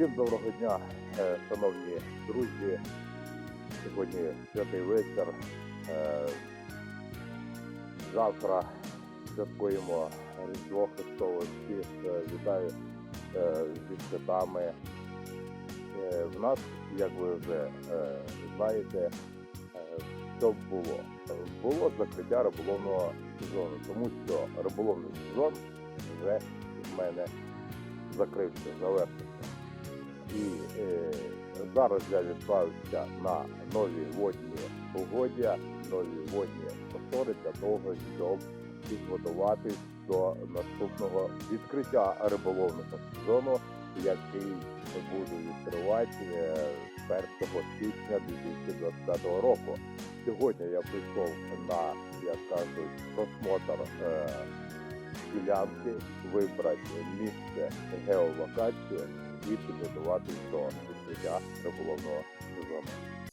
Всім доброго дня, е, шановні друзі. Сьогодні святий вечір. Е, Завтра святкуємо Різдво Христове. Всіх е, вітаю зі святами. В нас, як ви вже знаєте, що було? Було закриття риболовного сезону, тому що риболовний сезон вже в мене закрився, завершився. І е, зараз відправився на нові водні угоддя, нові водні простори для того, щоб підготуватись до наступного відкриття риболовного сезону, який буде відкривати е, 1 січня 2025 року. Сьогодні я прийшов на, як кажуть, просмотр е, ділянки, вибрати місце геолокацію і підготувати до відкриття риболовного сезону.